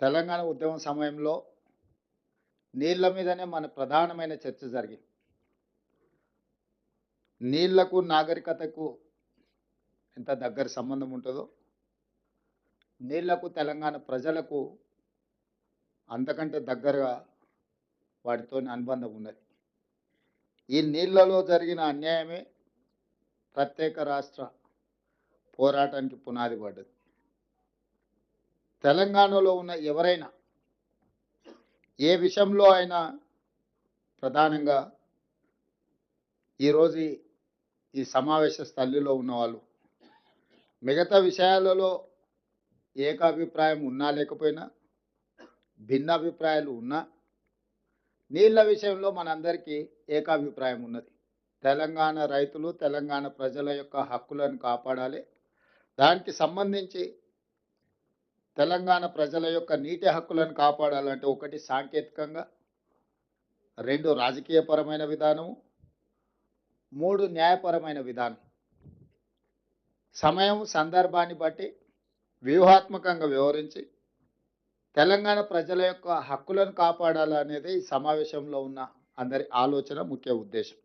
తెలంగాణ ఉద్యమం సమయంలో నీళ్ళ మీదనే మన ప్రధానమైన చర్చ జరిగింది. నీళ్ళకు నాగరికతకు ఎంత దగ్గర సంబంధం ఉంటుందో నీళ్ళకు తెలంగాణ ప్రజలకు అంతకంటే దగ్గరగా వాటితో అనుబంధం ఉన్నది. ఈ నీళ్ళలో జరిగిన అన్యాయమే ప్రత్యేక రాష్ట్ర పోరాటానికి పునాది పడ్డది. తెలంగాణలో ఉన్న ఎవరైనా ఏ విషయంలో అయినా ప్రధానంగా ఈరోజు ఈ- సమావేశ స్థలిలో ఉన్నవాళ్ళు మిగతా విషయాలలో ఏకాభిప్రాయం ఉన్నా లేకపోయినా భిన్నాభిప్రాయాలు ఉన్నా నీళ్ళ విషయంలో మనందరికీ ఏకాభిప్రాయం ఉన్నది. తెలంగాణ రైతులు తెలంగాణ ప్రజల యొక్క హక్కులను కాపాడాలి. దానికి సంబంధించి తెలంగాణ ప్రజల యొక్క నీటి హక్కులను కాపాడాలంటే ఒకటి సాంకేతికంగా రెండు రాజకీయపరమైన విధానము మూడు న్యాయపరమైన విధానం. సమయం సందర్భాన్ని బట్టి వ్యూహాత్మకంగా వివరించి తెలంగాణ ప్రజల యొక్క హక్కులను కాపాడాలనేది ఈ సమావేశంలో ఉన్న అందరి ఆలోచన ముఖ్య ఉద్దేశం.